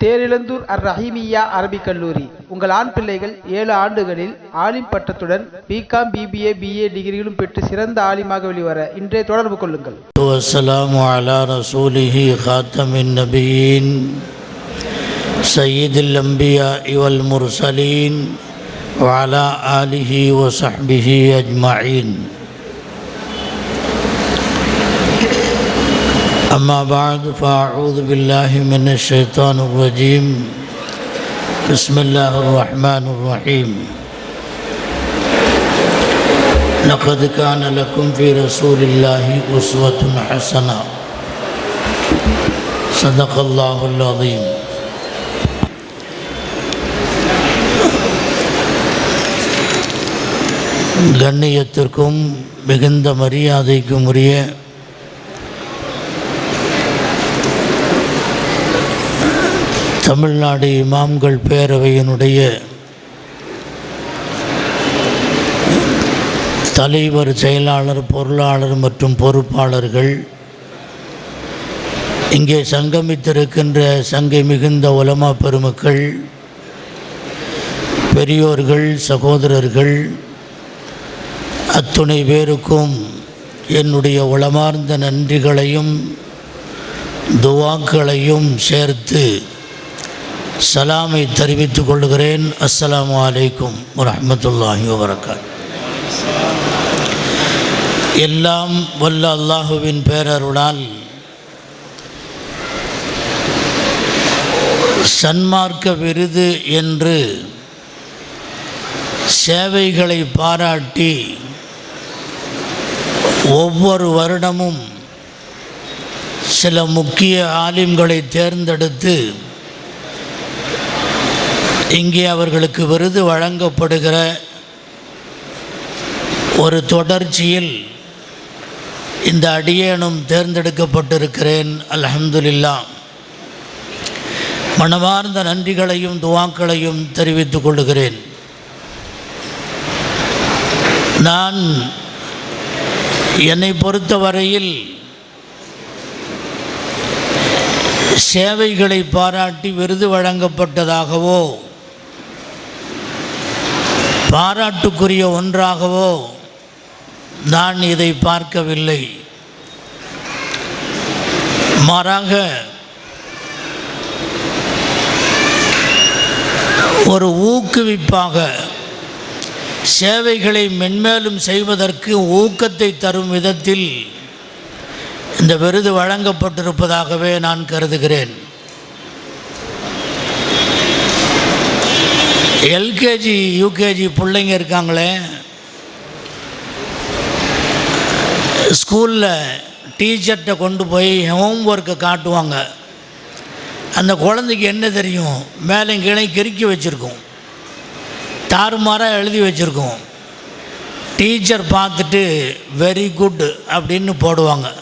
தேரிழந்தூர் அர் ரஹீமியா அரபிக் கல்லூரி உங்கள் ஆண் பிள்ளைகள் ஏழு ஆண்டுகளில் ஆலிம் பட்டத்துடன் பிகாம் பிபிஏ பிஏ டிகிரிகளும் பெற்று சிறந்த ஆலிமாக வெளிவர இன்றே தொடர்பு கொள்ளுங்கள் والسلام على رسوله خاتم النبيين سيد الأنبياء والمرسلين وعلى آله وصحبه أجمعين أما بعد فأعوذ بالله من الشيطان الرجيم بسم الله الرحمن الرحيم لقد كان لكم في رسول الله أسوة حسنة صدق الله العظيم கண்ணியத்திற்கும் மிகுந்த மரியாதைக்கும் உரிய தமிழ்நாடு இமாம்கள் பேரவையினுடைய தலைவர் செயலாளர் பொருளாளர் மற்றும் பொறுப்பாளர்கள் இங்கே சங்கமித்திருக்கின்ற சங்கை மிகுந்த உலமா பெருமக்கள் பெரியோர்கள் சகோதரர்கள் அத்துணை பேருக்கும் என்னுடைய உளமார்ந்த நன்றிகளையும் துவாக்களையும் சேர்த்து சலாமை தெரிவித்துக் கொள்கிறேன். அஸ்லாம் அலைக்கும் வரமத்துல்லாஹி வபரகாத். எல்லாம் வல்ல அல்லாஹுவின் பேரருளால் சன்மார்க்க விருது என்று சேவைகளை பாராட்டி ஒவ்வொரு வருடமும் சில முக்கிய ஆலிம்களை தேர்ந்தெடுத்து இங்கே அவர்களுக்கு விருது வழங்கப்படுகிற ஒரு தொடர்ச்சியில் இந்த அடியேனும் தேர்ந்தெடுக்கப்பட்டிருக்கிறேன். அலமதுல்லா மனமார்ந்த நன்றிகளையும் துவாக்களையும் தெரிவித்துக் கொள்கிறேன். நான் என்னை பொறுத்தவரையில் சேவைகளை பாராட்டி விருது வழங்கப்பட்டதாகவோ பாராட்டுக்குரிய ஒன்றாகவோ நான் இதை பார்க்கவில்லை. மாறாக ஒரு ஊக்குவிப்பாக சேவைகளை மென்மேலும் செய்வதற்கு ஊக்கத்தை தரும் விதத்தில் இந்த விருது வழங்கப்பட்டிருப்பதாகவே நான் கருதுகிறேன். எல்கேஜி யூகேஜி பிள்ளைங்க இருக்காங்களே. ஸ்கூலில் டீச்சர்கிட்ட கொண்டு போய் ஹோம் ஒர்க்கை காட்டுவாங்க. அந்த குழந்தைக்கு என்ன தெரியும்? மேலே கீழே கிறுக்கி வச்சுருக்கோம். தாறுமாறாக எழுதி வச்சுருக்கோம். டீச்சர் பார்த்துட்டு வெரி குட் அப்படின்னு போடுவாங்க.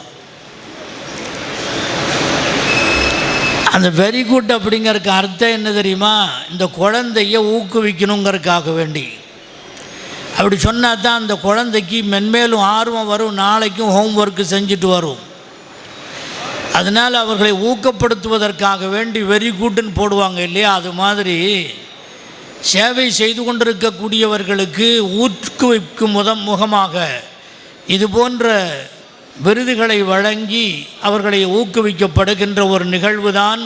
அந்த வெரி குட் அப்படிங்கிறதுக்கு அர்த்தம் என்ன தெரியுமா? இந்த குழந்தைய ஊக்குவிக்கணுங்கிறதுக்காக வேண்டி. அப்படி சொன்னால் தான் அந்த குழந்தைக்கு மென்மேலும் ஆர்வம் வரும் நாளைக்கும் ஹோம் ஒர்க்கு செஞ்சுட்டு வரும். அதனால் அவர்களை ஊக்கப்படுத்துவதற்காக வேண்டி வெரி குட்னு போடுவாங்க இல்லையா? அது மாதிரி சேவை செய்து கொண்டிருக்கக்கூடியவர்களுக்கு ஊக்குவிக்கும் முதம் முகமாக இது போன்ற விருதுகளை வழங்கி அவர்களை ஊக்குவிக்கப்படுகின்ற ஒரு நிகழ்வு தான்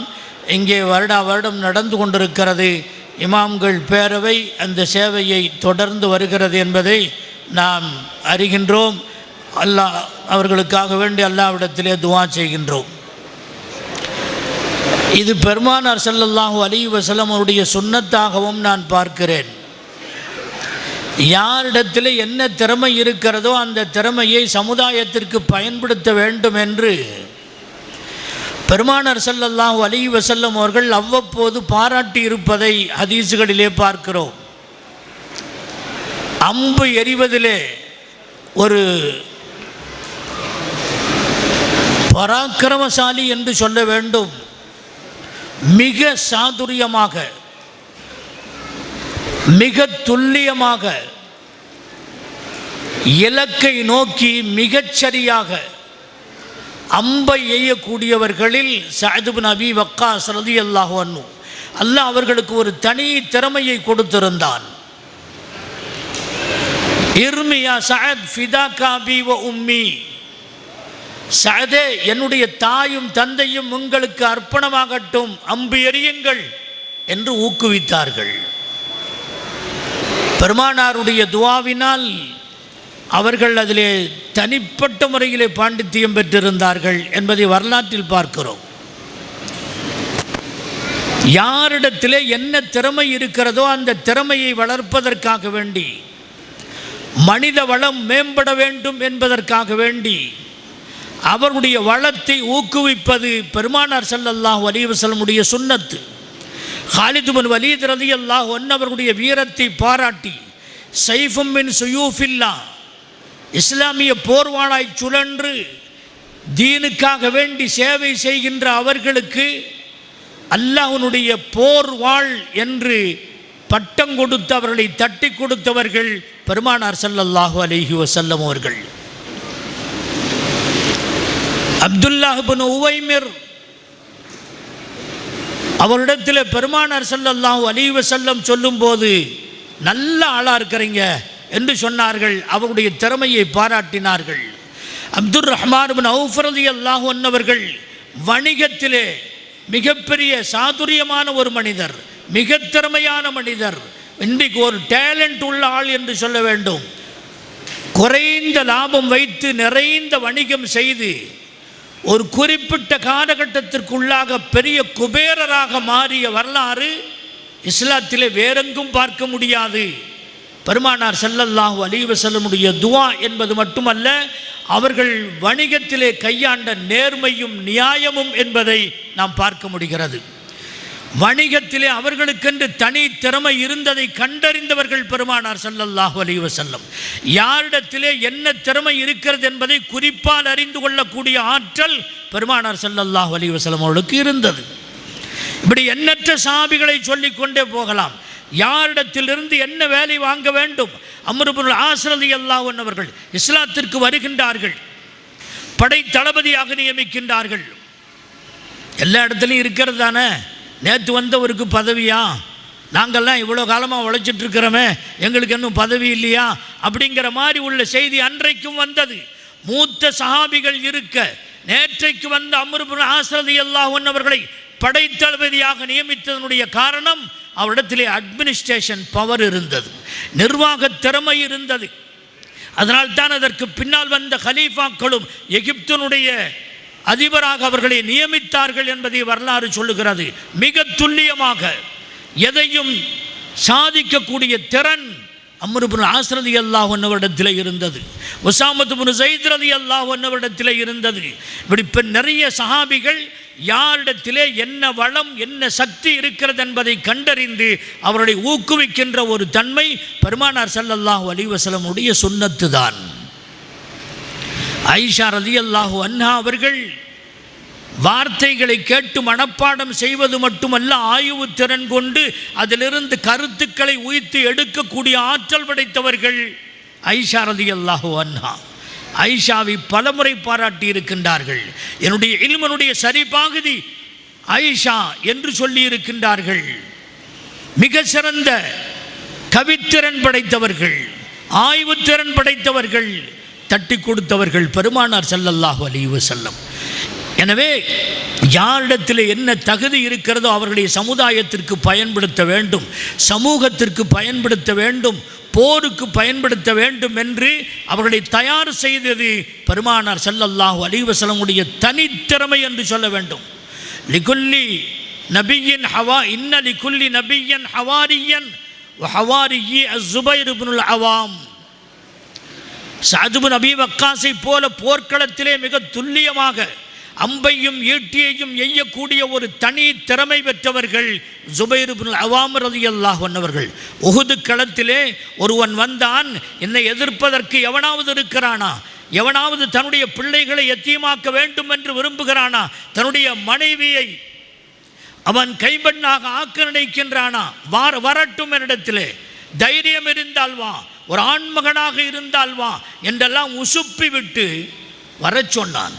இங்கே வருடா வருடம் நடந்து கொண்டிருக்கிறது. இமாம்கள் பேரவை அந்த சேவையை தொடர்ந்து வருகிறது என்பதை நாம் அறிகின்றோம். அல்லாஹ் அவர்களுக்காக வேண்டி அல்லாவிடத்திலே துவா செய்கின்றோம். இது பெருமானார் ஸல்லல்லாஹு அலி வசலம் அவருடைய சுண்ணத்தாகவும் நான் பார்க்கிறேன். யாரிடத்தில் என்ன திறமை இருக்கிறதோ அந்த திறமையை சமுதாயத்திற்கு பயன்படுத்த வேண்டும் என்று பெருமானர் செல்லல்லாம் அலைஹி வசல்லம் அவர்கள் அவ்வப்போது பாராட்டி இருப்பதை ஹதீஸுகளிலே பார்க்கிறோம். அம்பு எறிவதிலே ஒரு பராக்கிரமசாலி என்று சொல்ல வேண்டும். மிக சாதுரியமாக மிக துல்லியமாக இலக்கை நோக்கி மிகச்சரியாக அம்பை எய்யக்கூடியவர்களில் சஅதுபின் நபி வக்கா சரதி அல்லாஹ் அண்ணு அல்லாஹ் அவர்களுக்கு ஒரு தனி திறமையை கொடுத்திருந்தான். இர்மியா சஅத் ஃபிதா காபி வ உம்மி. சஅதே என்னுடைய தாயும் தந்தையும் உங்களுக்கு அர்ப்பணமாகட்டும் அம்பு எறியுங்கள் என்று ஊக்குவித்தார்கள். பெருமானாருடைய துவாவினால் அவர்கள் அதிலே தனிப்பட்ட முறையிலே பாண்டித்தியம் பெற்றிருந்தார்கள் என்பதை வரலாற்றில் பார்க்கிறோம். யாரிடத்திலே என்ன திறமை இருக்கிறதோ அந்த திறமையை வளர்ப்பதற்காக வேண்டி மனித வளம் மேம்பட வேண்டும் என்பதற்காக வேண்டி அவருடைய வளத்தை ஊக்குவிப்பது பெருமானார் ஸல்லல்லாஹு முடிய சுண்ணத்து. ஹாலிதுமன் வலீத் ரதி அல்லாஹ் ஒன்னவர்களுடைய வீரத்தை பாராட்டி சைஃபும் மின் சுயூஃபில்லா இஸ்லாமிய போர்வாளாய் சுழன்று தீனுக்காக வேண்டி சேவை செய்கின்ற அவர்களுக்கு அல்லாஹனுடைய போர் வாழ் என்று பட்டம் கொடுத்து அவர்களை தட்டி கொடுத்தவர்கள் பெருமானார் சல்லல்லாஹு அலஹி வசல்லம் அவர்கள். அப்துல்லாஹிபின் உவைமிர் அவரிடத்தில் பெருமானார் ஸல்லல்லாஹு அலைஹி செல்லம் சொல்லும்போது நல்ல ஆளாக இருக்கிறீங்க என்று சொன்னார்கள். அவருடைய திறமையை பாராட்டினார்கள். அப்துல் ரஹ்மான் அவுஃபரதி அல்லாஹு அன்னவர்கள் வணிகத்திலே மிகப்பெரிய சாதுரியமான ஒரு மனிதர் மிக திறமையான மனிதர். இன்றைக்கு ஒரு டேலண்ட் உள்ள ஆள் என்று சொல்ல வேண்டும். குறைந்த லாபம் வைத்து நிறைந்த வணிகம் செய்து ஒரு குறிப்பிட்ட காலகட்டத்திற்குள்ளாக பெரிய குபேரராக மாறிய வரலாறு இஸ்லாத்திலே வேறெங்கும் பார்க்க முடியாது. பெருமானார் செல்லல்லாஹு அலைஹி வஸல்லமுடைய துவா என்பது மட்டுமல்ல அவர்கள் வணிகத்திலே கையாண்ட நேர்மையும் நியாயமும் என்பதை நாம் பார்க்க முடிகிறது. வணிகத்திலே அவர்களுக்கென்று தனி திறமை இருந்ததை கண்டறிந்தவர்கள் பெருமானார் சல்லல்லாஹு அலைஹி செல்லம் யாரிடத்திலே என்ன திறமை இருக்கிறது என்பதை குறிப்பால் அறிந்து கொள்ளக்கூடிய ஆற்றல் பெருமானார் சல்லல்லாஹு அலைஹி செல்லம் அவர்களுக்கு இருந்தது. இப்படி எண்ணற்ற சாபிகளை சொல்லிக்கொண்டே போகலாம். யாரிடத்திலிருந்து என்ன வேலை வாங்க வேண்டும்? அமருபுல் ஆசிரதி அல்லாஹ் அவர்கள் இஸ்லாத்திற்கு வருகின்றார்கள். படை தளபதியாக நியமிக்கின்றார்கள். எல்லா இடத்துலையும் இருக்கிறது தானே? நேற்று வந்தவருக்கு பதவியா? நாங்கள்லாம் இவ்வளோ காலமாக உழைச்சிட்ருக்கிறோமே எங்களுக்கு இன்னும் பதவி இல்லையா? அப்படிங்கிற மாதிரி உள்ள செய்தி அன்றைக்கும் வந்தது. மூத்த சஹாபிகள் இருக்க நேற்றைக்கு வந்த அமருபுல் ஆசிரதி அல்லாஹ் அவர்களை படைத்தளபதியாக நியமித்ததனுடைய காரணம் அவரிடத்திலே அட்மினிஸ்ட்ரேஷன் பவர் இருந்தது. நிர்வாக திறமை இருந்தது. அதனால் தான் அதற்கு பின்னால் வந்த கலீஃபாக்களும் எகிப்தனுடைய அதிபராக அவர்களை நியமித்தார்கள் என்பதை வரலாறு சொல்லுகிறது. மிக துல்லியமாக எதையும் சாதிக்கக்கூடிய திறன் அம்ருபுன் ஆசிரதி அல்லாஹ் ஒன்னவரிடத்தில் இருந்தது. உசாமத்துபுன் சைத்ரதி அல்லாஹ் ஒன்னவரிடத்தில் இருந்தது. இப்படி இப்போ நிறைய சஹாபிகள் யாரிடத்திலே என்ன வளம் என்ன சக்தி இருக்கிறது என்பதை கண்டறிந்து அவர்களை ஊக்குவிக்கின்ற ஒரு தன்மை பெருமானார் ஸல்லல்லாஹு அலிவசலமுடைய சுண்ணத்து தான் ஐஷா ரலியல்லாஹு அன்ஹா அவர்கள் வார்த்தைகளை கேட்டு மனப்பாடம் செய்வது மட்டுமல்ல ஆய்வு திறன் கொண்டு அதிலிருந்து கருத்துக்களை உயிர்த்து எடுக்கக்கூடிய ஆற்றல் படைத்தவர்கள் ஐஷா ரலியல்லாஹு அன்ஹா. ஐஷாவை பலமுறை பாராட்டி இருக்கின்றார்கள். என்னுடைய இல்மனுடைய சரிபாகுதி ஐஷா என்று சொல்லி இருக்கின்றார்கள். மிக சிறந்த கவித்திறன் படைத்தவர்கள் ஆய்வுத்திறன் படைத்தவர்கள் தட்டி கொடுத்தவர்கள் பெருமானார் செல்லல்லாஹு அலிவு செல்லும் எனவே யாரிடத்தில் என்ன தகுதி இருக்கிறதோ அவர்களுடைய சமுதாயத்திற்கு பயன்படுத்த வேண்டும் சமூகத்திற்கு பயன்படுத்த வேண்டும் போருக்கு பயன்படுத்த வேண்டும் என்று அவர்களை தயார் செய்தது பெருமானார் செல்லல்லாஹு அலிவசலமுடைய தனித்திறமை என்று சொல்ல வேண்டும். லிகுல்லி நபியின் ஹவா இன்ன லிகுல்லி நபியன் ஹவாரியன் ஹவாரியே அசுபைர் அவாம். சாதுபு நபி வக்காசை போல போர்க்களத்திலே மிக துல்லியமாக அம்பையும் ஈட்டியையும் எய்யக்கூடிய ஒரு தனி திறமை பெற்றவர்கள் ஜுபைர் பின் அவாம் ரலியல்லாஹு வந்தவர்கள் உகுது களத்திலே ஒருவன் வந்தான் என்னை எதிர்ப்பதற்கு எவனாவது இருக்கிறானா? எவனாவது தன்னுடைய பிள்ளைகளை எத்தியமாக்க வேண்டும் என்று விரும்புகிறானா? தன்னுடைய மனைவியை அவன் கைம்பெண்ணாக ஆக்க நினைக்கின்றானா வார வரட்டும் என்னிடத்திலே. தைரியம் இருந்தால் வா ஒரு ஆண்மகனாக இருந்தால் வா என்றெல்லாம் உசுப்பி விட்டு வர சொன்னான்.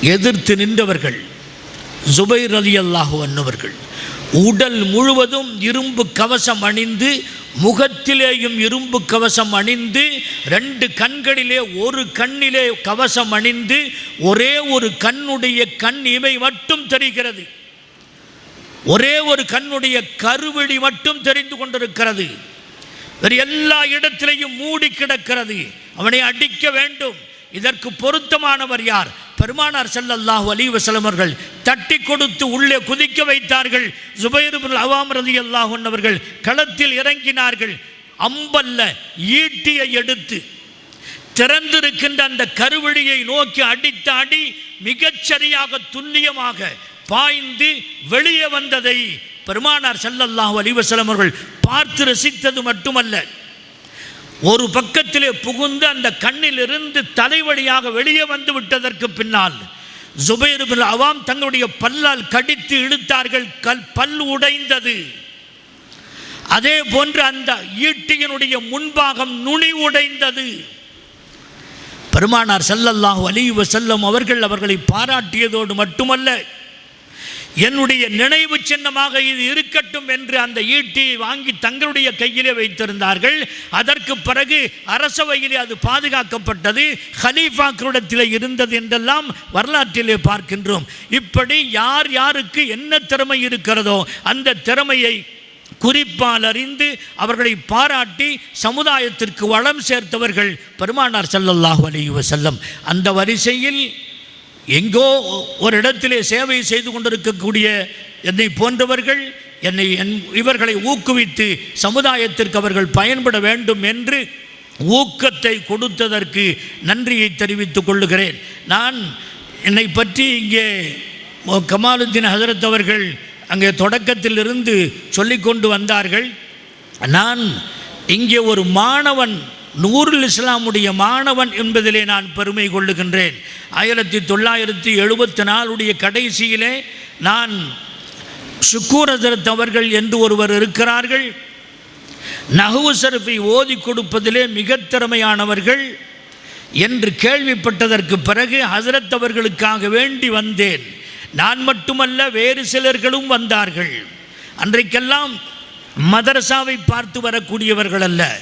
எதிர்த்து நின்றவர்கள் ஜுபைர் அலி அல்லாஹு அன்னவர்கள் உடல் முழுவதும் இரும்பு கவசம் அணிந்து முகத்திலேயும் இரும்பு கவசம் அணிந்து ரெண்டு கண்களிலே ஒரு கண்ணிலே கவசம் அணிந்து ஒரே ஒரு கண்ணுடைய கண் இமை மட்டும் தெரிகிறது. ஒரே ஒரு கண்ணுடைய கருவெளி மட்டும் தெரிந்து கொண்டிருக்கிறது. வேறு எல்லா இடத்திலையும் மூடி கிடக்கிறது. அவனை அடிக்க வேண்டும். இதற்கு பொருத்தமானவர் யார்? பெருமானார் செல்லல்லாஹு அலைஹி வஸல்லம் தட்டி கொடுத்து உள்ளே குதிக்க வைத்தார்கள். ஜுபைருபுல் அவாம் ரதி அன்ஹு அவர்கள் களத்தில் இறங்கினார்கள். அம்பல்ல ஈட்டியை எடுத்து திறந்திருக்கின்ற அந்த கருவழியை நோக்கி அடித்த அடி மிகச்சரியாக துல்லியமாக பாய்ந்து வெளியே வந்ததை பெருமானார் செல்லல்லாஹு அலிவசலம் அவர்கள் பார்த்து ரசித்தது மட்டுமல்ல. ஒரு பக்கத்திலே புகுந்து அந்த கண்ணிலிருந்து தலைவழியாக வெளியே வந்து விட்டதற்கு பின்னால் ஜுபைர் அவாம் தங்களுடைய பல்லால் கடித்து இழுத்தார்கள் கல் பல் உடைந்தது. அதே போன்று அந்த ஈட்டியினுடைய முன்பாகம் நுனி உடைந்தது. பெருமானார் செல்லல்லாஹு அலைஹி வஸல்லம் அவர்கள் அவர்களை பாராட்டியதோடு மட்டுமல்ல என்னுடைய நினைவு சின்னமாக இது இருக்கட்டும் என்று அந்த ஈட்டி வாங்கி தங்களுடைய கையிலே வைத்திருந்தார்கள். அதற்கு பிறகு அரசவையிலே அது பாதுகாக்கப்பட்டது. ஹலீஃபாக்களிடத்தில் இருந்தது என்றெல்லாம் வரலாற்றிலே பார்க்கின்றோம். இப்படி யார் யாருக்கு என்ன திறமை இருக்கிறதோ அந்த திறமையை குறிப்பால் அறிந்து அவர்களை பாராட்டி சமுதாயத்திற்கு வளம் சேர்த்தவர்கள் பெருமானார் செல்லல்லாஹ் அலைஹி செல்லம் அந்த வரிசையில் எங்கோ ஒரு இடத்திலே சேவை செய்து கொண்டிருக்கக்கூடிய என்னை போன்றவர்கள் என்னை என் இவர்களை ஊக்குவித்து சமுதாயத்திற்கு அவர்கள் பயன்பட வேண்டும் என்று ஊக்கத்தை கொடுத்ததற்கு நன்றியை தெரிவித்துக் கொள்ளுகிறேன். நான் என்னை பற்றி இங்கே கமாலுத்தீன் ஹசரத் அவர்கள் அங்கே தொடக்கத்திலிருந்து சொல்லிக்கொண்டு வந்தார்கள். நான் இங்கே ஒரு மாணவன் நூறுல் இஸ்லாமுடைய மாணவன் என்பதிலே நான் பெருமை கொள்ளுகின்றேன். ஆயிரத்தி தொள்ளாயிரத்தி எழுபத்தி நாலுடைய கடைசியிலே நான் சுக்கூரதரத் அவர்கள் என்று ஒருவர் இருக்கிறார்கள். நகுவு ஷரஃபை ஓதி கொடுப்பதிலே மிக திறமையானவர்கள் என்று கேள்விப்பட்டதற்கு பிறகு ஹசரத் அவர்களுக்காக வேண்டி வந்தேன். நான் மட்டுமல்ல வேறு சிலர்களும் வந்தார்கள். அன்றைக்கெல்லாம் மதரசாவை பார்த்து வரக்கூடியவர்கள் அல்ல.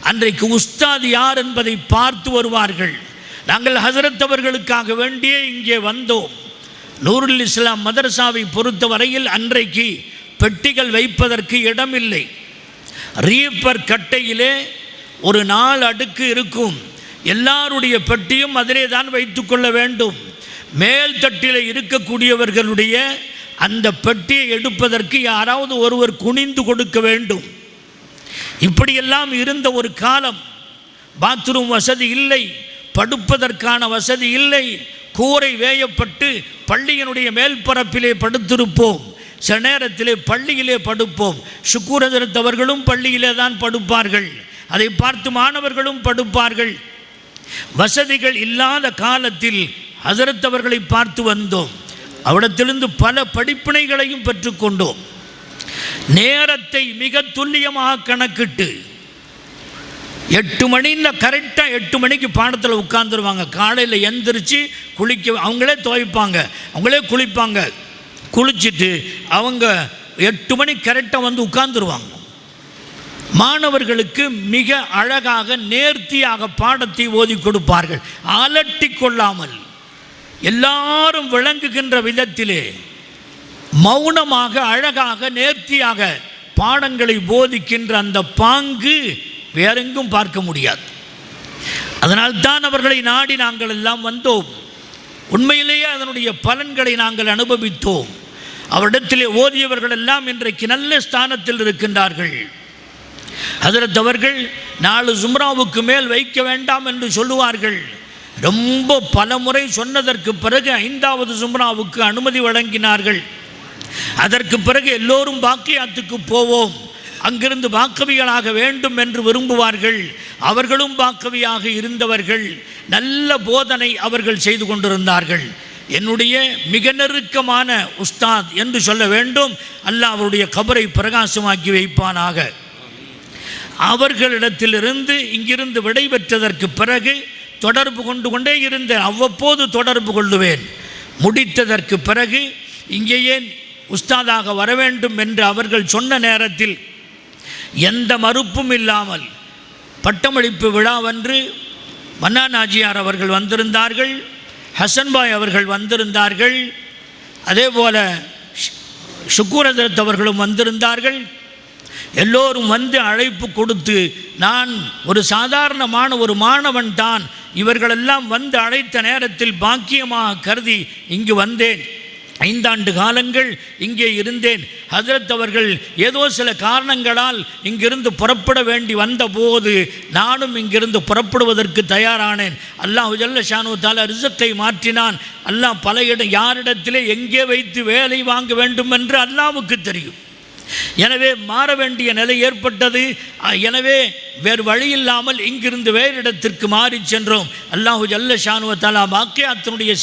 அன்றைக்கு உஸ்தாத் யார் என்பதை பார்த்து வருவார்கள். நாங்கள் ஹசரத் அவர்களுக்காக வேண்டியே இங்கே வந்தோம். நூருல் இஸ்லாம் மதரசாவை பொறுத்த வரையில் அன்றைக்கு பெட்டிகள் வைப்பதற்கு இடமில்லை. ரீப்பர் கட்டையிலே ஒரு நாள் அடுக்கு இருக்கும். எல்லாருடைய பெட்டியும் அதிலே தான் வைத்துக்கொள்ள வேண்டும். மேல் தட்டில் இருக்கக்கூடியவர்களுடைய அந்த பெட்டியை எடுப்பதற்கு யாராவது ஒருவர் குனிந்து கொடுக்க வேண்டும். இப்படியெல்லாம் இருந்த ஒரு காலம் பாத்ரூம் வசதி இல்லை படுப்பதற்கான வசதி இல்லை. கூரை வேயப்பட்டு பள்ளியினுடைய மேல்பரப்பிலே படுத்திருப்போம். சில நேரத்திலே பள்ளியிலே படுப்போம். சுக்கூரதரத்தவர்களும் பள்ளியிலே தான் படுப்பார்கள். அதை பார்த்து மாணவர்களும் படுப்பார்கள். வசதிகள் இல்லாத காலத்தில் ஹசரத்தவர்களை பார்த்து வந்தோம். அவிடத்திலிருந்து பல படிப்பினைகளையும் பெற்றுக்கொண்டோம். நேரத்தை மிக துல்லியமாக கணக்கிட்டு எட்டு மணியில் கரெக்டாக எட்டு மணிக்கு பாடத்தில் உட்காந்துருவாங்க காலையில் எந்திரிச்சு குளிக்க அவங்களே துவைப்பாங்க. அவங்களே குளிப்பாங்க. குளிச்சுட்டு அவங்க எட்டு மணி கரெக்டாக வந்து உட்காந்துருவாங்க மாணவர்களுக்கு மிக அழகாக நேர்த்தியாக பாடத்தை ஓதி கொடுப்பார்கள். அலட்டி கொள்ளாமல் எல்லாரும் விளங்குகின்ற விதத்திலே மௌனமாக அழகாக நேர்த்தியாக பாடங்களை போதிக்கின்ற அந்த பாங்கு வேறெங்கும் பார்க்க முடியாது. அதனால்தான் அவர்களை நாடி நாங்கள் எல்லாம் வந்தோம். உண்மையிலேயே அதனுடைய பலன்களை நாங்கள் அனுபவித்தோம். அவரிடத்திலே ஓதியவர்கள் எல்லாம் இன்றைக்கு நல்ல ஸ்தானத்தில் இருக்கின்றார்கள். அதிரத்தவர்கள் அவர்கள் நாலு ஜும்ராவுக்கு மேல் வைக்க வேண்டாம் என்று சொல்லுவார்கள். ரொம்ப பல முறை சொன்னதற்கு பிறகு ஐந்தாவது ஜும்ராவுக்கு அனுமதி வழங்கினார்கள். அதற்கு பிறகு எல்லோரும் பாக்கியாத்துக்கு போவோம். அங்கிருந்து வாக்கவிகளாக வேண்டும் என்று விரும்புவார்கள். அவர்களும் வாக்கவியாக இருந்தவர்கள். நல்ல போதனை அவர்கள் செய்து கொண்டிருந்தார்கள். என்னுடைய மிக நெருக்கமான உஸ்தாத் என்று சொல்ல வேண்டும். அல்லாஹ் அவருடைய கபரை பிரகாசமாக்கி வைப்பானாக. அவர்களிடத்திலிருந்து இங்கிருந்து விடைபெற்றதற்கு பிறகு தொடர்பு கொண்டு கொண்டே இருந்தேன். அவ்வப்போது தொடர்பு கொள்ளுவேன். முடித்ததற்கு பிறகு இங்கே ஏன் உஸ்தாதாக வர வேண்டும் என்று அவர்கள் சொன்ன நேரத்தில் எந்த மறுப்பும் இல்லாமல் பட்டமளிப்பு விழாவன்று மன்னா நாஜியார் அவர்கள் வந்திருந்தார்கள் ஹசன்பாய் அவர்கள் வந்திருந்தார்கள் அதே போல சுக்கூரதரத் அவர்களும் வந்திருந்தார்கள். எல்லோரும் வந்து அழைப்பு கொடுத்து நான் ஒரு சாதாரணமான ஒரு மாணவன் தான் இவர்களெல்லாம் வந்து அழைத்த நேரத்தில் பாக்கியமாக கருதி இங்கு வந்தேன். ஐந்தாண்டு காலங்கள் இங்கே இருந்தேன். ஹசரத் அவர்கள் ஏதோ சில காரணங்களால் இங்கிருந்து புறப்பட வேண்டி வந்தபோது நானும் இங்கிருந்து புறப்படுவதற்கு தயாரானேன். அல்லாஹ் ஜல்ல ஷானு தாலா ரிசத்தை மாற்றினான். அல்லாஹ் பல இடம் யாரிடத்திலே எங்கே வைத்து வேலை வாங்க வேண்டும் என்று அல்லாவுக்கு தெரியும். எனவே மாற வேண்டிய நிலை ஏற்பட்டது. எனவே வேறு வழி இல்லாமல் இங்கிருந்து வேறு இடத்திற்கு மாறி சென்றோம். அல்லாஹு ஜல்ல ஷானுவ தலா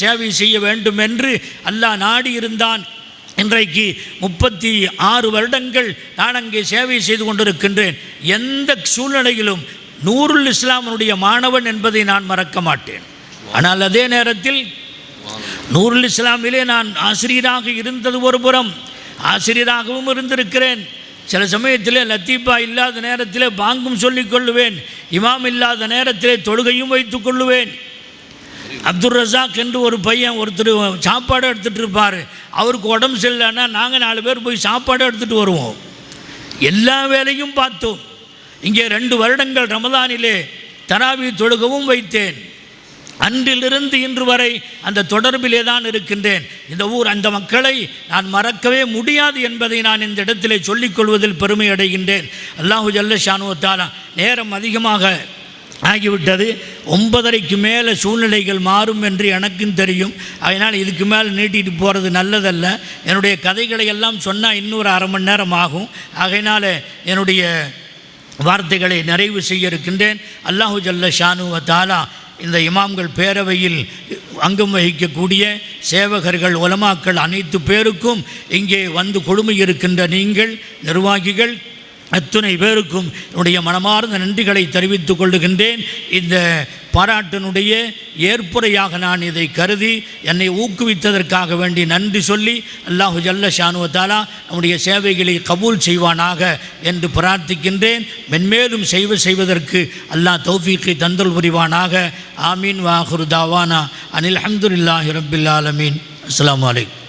சேவை செய்ய வேண்டும் என்று அல்லாஹ் நாடி இருந்தான். இன்றைக்கு முப்பத்தி ஆறு வருடங்கள் நான் அங்கே சேவை செய்து கொண்டிருக்கின்றேன். எந்த சூழ்நிலையிலும் நூருல் இஸ்லாமனுடைய மாணவன் என்பதை நான் மறக்க மாட்டேன். ஆனால் அதே நேரத்தில் நூருல் இஸ்லாமிலே நான் ஆசிரியராக இருந்தது ஒரு புறம். ஆசிரியராகவும் இருந்திருக்கிறேன். சில சமயத்தில் லத்தீஃபா இல்லாத நேரத்தில் பாங்கும் சொல்லிக் கொள்ளுவேன். இமாம் இல்லாத நேரத்தில் தொழுகையும் வைத்துக் கொள்ளுவேன். அப்துல் ரசாக் என்று ஒரு பையன் ஒருத்தர் சாப்பாடு எடுத்துகிட்டு இருப்பார். அவருக்கு உடம்பு சரியில்லைன்னா நாங்கள் நாலு பேர் போய் சாப்பாடு எடுத்துகிட்டு வருவோம். எல்லா வேலையும் பார்த்தோம். இங்கே ரெண்டு வருடங்கள் ரமதானிலே தராவி தொழுகவும் வைத்தேன். அன்றிலிருந்து இன்று வரை அந்த தொடர்பிலே தான் இருக்கின்றேன். இந்த ஊர் அந்த மக்களை நான் மறக்கவே முடியாது என்பதை நான் இந்த இடத்திலே சொல்லிக்கொள்வதில் பெருமை அடைகின்றேன். அல்லாஹு ஜல்ல ஷானுவத்தாலா நேரம் அதிகமாக ஆகிவிட்டது. ஒன்பதரைக்கு மேலே சூழ்நிலைகள் மாறும் என்று எனக்கும் தெரியும். அதனால் இதுக்கு மேலே நீட்டிட்டு போகிறது நல்லதல்ல. என்னுடைய கதைகளை எல்லாம் சொன்னால் இன்னொரு அரை மணி நேரம் ஆகும். ஆகையினால் என்னுடைய வார்த்தைகளை நிறைவு செய்ய இருக்கின்றேன். அல்லாஹு ஜல்ல ஷானுவ தாலா இந்த இமாம்கள் பேரவையில் அங்கம் வகிக்கக்கூடிய சேவகர்கள் உலமாக்கள் அனைத்து பேருக்கும் இங்கே வந்து கொடுமை இருக்கின்ற நீங்கள் நிர்வாகிகள் அத்துணை பேருக்கும் என்னுடைய மனமார்ந்த நன்றிகளை தெரிவித்துக் கொள்ளுகின்றேன் இந்த பாராட்டினுடைய ஏற்புரையாக நான் இதை கருதி என்னை ஊக்குவித்ததற்காக வேண்டி நன்றி சொல்லி அல்லாஹு ஜல்ல ஷானுவத்தாலா நம்முடைய சேவைகளை கபூல் செய்வானாக என்று பிரார்த்திக்கின்றேன். மென்மேலும் செய்வ செய்வதற்கு அல்லாஹ் தௌஃபீக்கை தந்தல் புரிவானாக. ஆமீன். வாஹுர் தாவானா. அனில் அஹமதுல்லாஹி ரபில் ஆலமீன். அஸ்லாம் வலைக்கம்